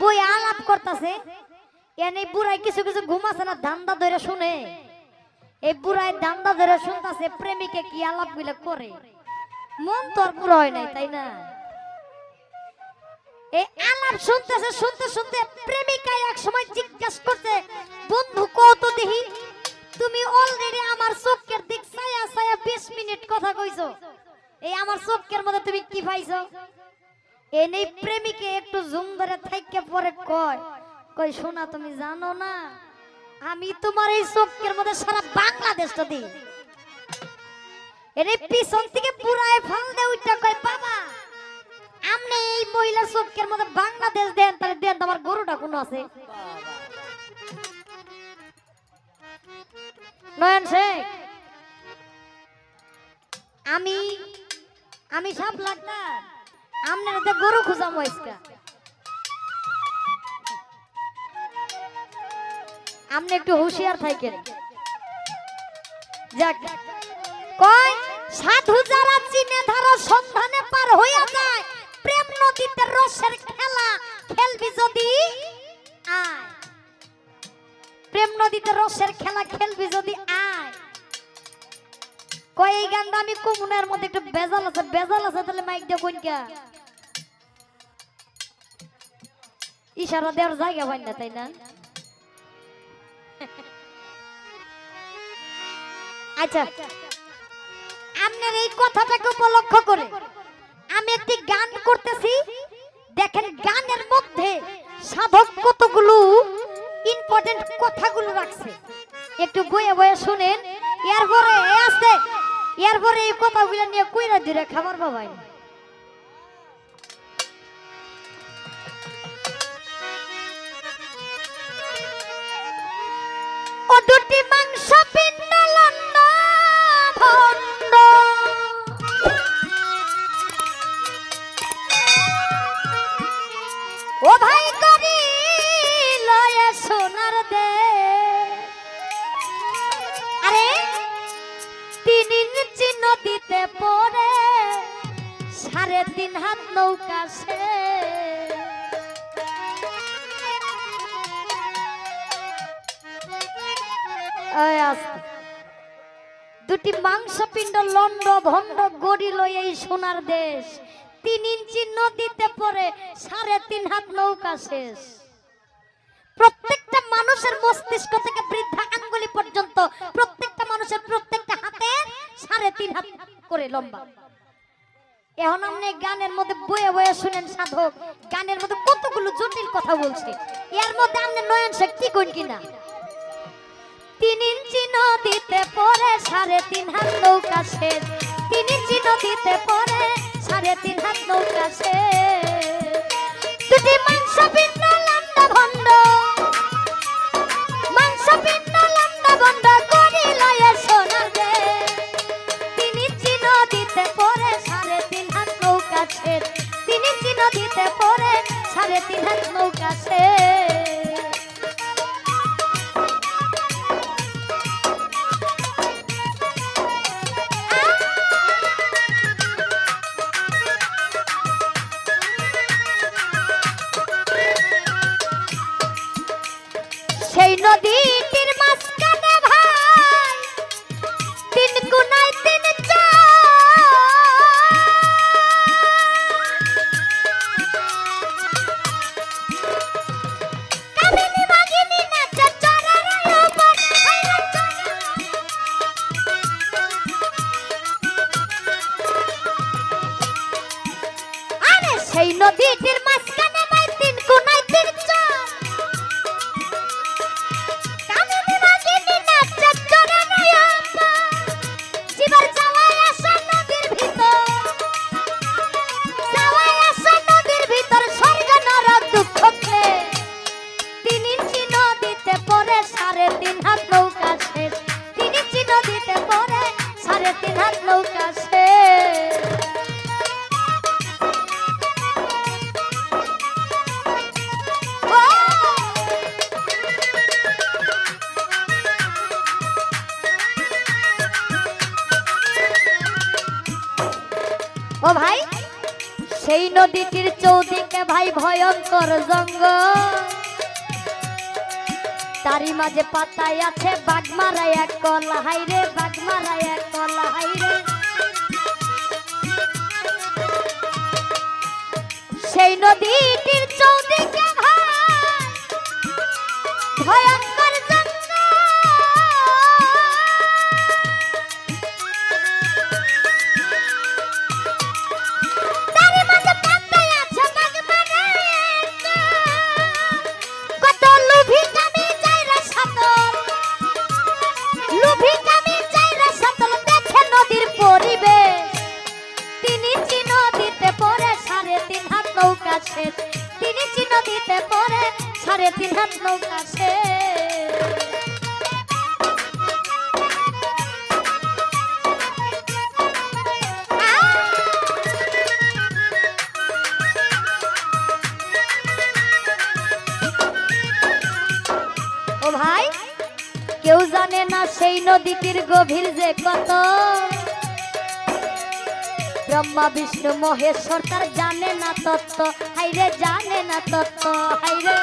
বই আলাপ করতেছে। এনে বুড়াই কিছু কিছু ঘুমাছে না, ধান্দা ধরে শুনে। এই বুড়াই ধান্দা ধরে শুনতাছে, প্রেমিকে কি আলাপগুলো করে? মন তোর পুরো হয় নাই, তাই না? এই আলাপ শুনতেছে, শুনতে শুনতে প্রেমিকা এক সময় জিজ্ঞাসা করছে, বন্ধু, কত দেহি তুমি অলরেডি আমার চোখের দিক ছায়া ছায়া 20 মিনিট কথা কইছো। এই আমার চোখের মধ্যে তুমি কি পাইছো? এনেই প্রেমিকে একটু জুম ধরে থাইকে পরে কয় কই শোনা, তুমি জানো না, আমি তোমার এই চোখের মধ্যে সারা বাংলাদেশটা দিই। এরে পিছন থেকে পুরায় ফাল দে উঠটা কয়, বাবা আমনে এই মহিলার চোখের মধ্যে বাংলাদেশ দেন, তাহলে দেন, তোমার গরুটা কোন আছে? নয়ন শেখ, আমি আমি সব লাগতাম। আমনের তো গরু আমনে একটু হুঁশিয়ার যাক। কয় সন্ধানে পার হইয়া যায়, প্রেম নদীতে রসের খেলা খেলবি যদি আয়। প্রেম নদীতে রসের খেলা খেলবি যদি আয়। কয়, এই আমি কুমুনের মধ্যে একটু বেজাল আছে বেজাল আছে, তাহলে মাইক দিয়ে কোনকা ইশারা দেওয়ার জায়গা হয় না, তাই না? আচ্ছা আপনার এই কথাটাকে উপলক্ষ করে আমি একটি গান করতেছি। দেখেন, গানের মধ্যে সাধক কতগুলো ইম্পর্টেন্ট কথাগুলো রাখছে। একটু বয়ে বয়ে শুনেন। এরপরে আছে, এরপরে এই কথাগুলো নিয়ে কইরা দিলে খাবার বাবাই ও দুটি মাংস পিণ্ড সোনার দে। নদীতে পড়ে সাড়ে তিন হাত নৌকা সে। দুটি মাংসপিণ্ড লন্ড ভণ্ড গড়িল এই সোনার দেশ। তিন ইঞ্চি নদীতে পড়ে সাড়ে তিন হাত নৌকা শেষ। প্রত্যেকটা মানুষের মস্তিষ্ক থেকে বৃদ্ধা আঙ্গুলি পর্যন্ত প্রত্যেকটা মানুষের প্রত্যেকটা হাতে সাড়ে তিন হাত করে লম্বা। এখন আপনি গানের মধ্যে বয়ে বয়ে শুনেন সাধক, গানের মধ্যে কতগুলো জটিল কথা বলছে। এর মধ্যে আপনি নয়ন শেখ কি কিনা? তিন ইঞ্চি নদীতে পরে সাড়ে তিন হাত নৌকা সে তিন ইঞ্চি নদীতে পরে সাড়ে তিন হাত নৌকা সে দুটি মাংস পিণ্ড লম্বা ভণ্ড। সাড়ে তিন হাত নৌকা শেষ তিনি চিহ্ন দিতে পরে সাড়ে তিন হাত নৌকা ও ভাই, সেই নদীটির চৌদিকে ভাই ভয়ঙ্কর জঙ্গল। তারই মাঝে পাতায় আছে বাগমারা এক কলা। হাইরে বাগমারা এক কলা হাইরে সেই নদীটির চৌদিকে ভাই ও ভাই, কেউ জানে না সেই নদীটির গভীর যে কত? ব্রহ্মা, বিষ্ণু মহেশ্বর তার জানে না তত্ত্ব। হাইরে জানে না তত্ত্ব, হাইরে।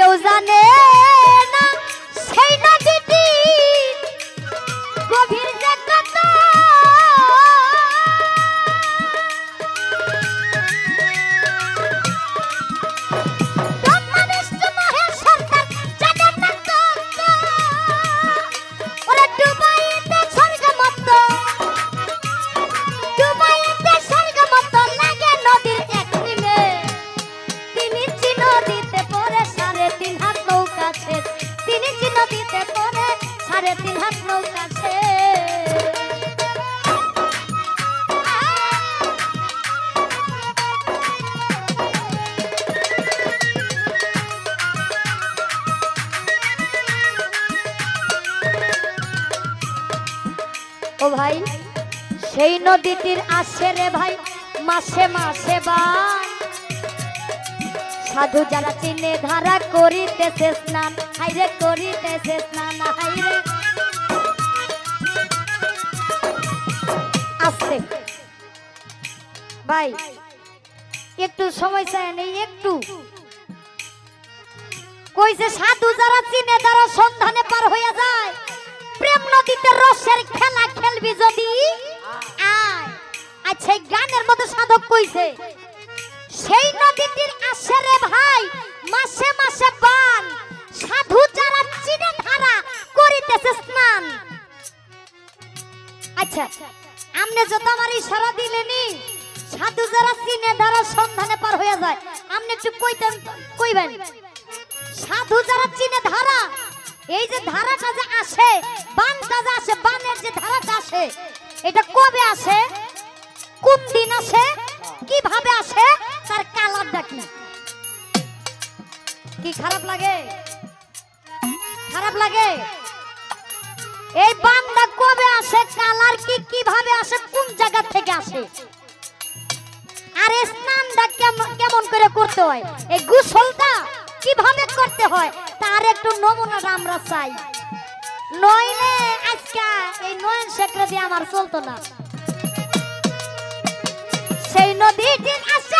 কেউ জানে না সেই নদীটির আসে রে ভাই, মাসে মাসে বান সাধু যারা চিনে ধারা করিতেছে স্নান হাইরে করিতেছে স্নান হাইরে আসতে। ভাই, একটু সময় চায় নেই, একটু। কইছে, সাধু যারা চিনে তারা সন্ধানে সাধক সেই নদীটির আসে ভাই মাসে মাসে বান, সাধু যারা চিনে ধারা করিতেছে স্নান। আচ্ছা আমনে যত আমার ইশারা দিলেনি, সাধু যারা চিনে ধারা সন্ধানে পার হইয়া যায়, আমনে একটু কইতেন, কইবেন। সাধু যারা চিনে ধারা এই যে ধারাটা যে আসে, বানটা যে আসে, বানের যে ধারাটা আসে, এটা কবে আসে? কোন দিন আসে? কীভাবে আসে? তার কালারটা কি কি খারাপ লাগে? খারাপ লাগে? এই বান্দা কবে আসে? কালার কি কীভাবে আসে? কোন জায়গা থেকে আসে? আর স্নানটা কেমন করে করতে হয়? এই গোসলটা কীভাবে করতে হয়? তার একটু নমুনাটা আমরা চাই। নইলে আজকে এই নয়ন শেখরে দিয়ে আমার চলতো না। সেই নদীটির আসে।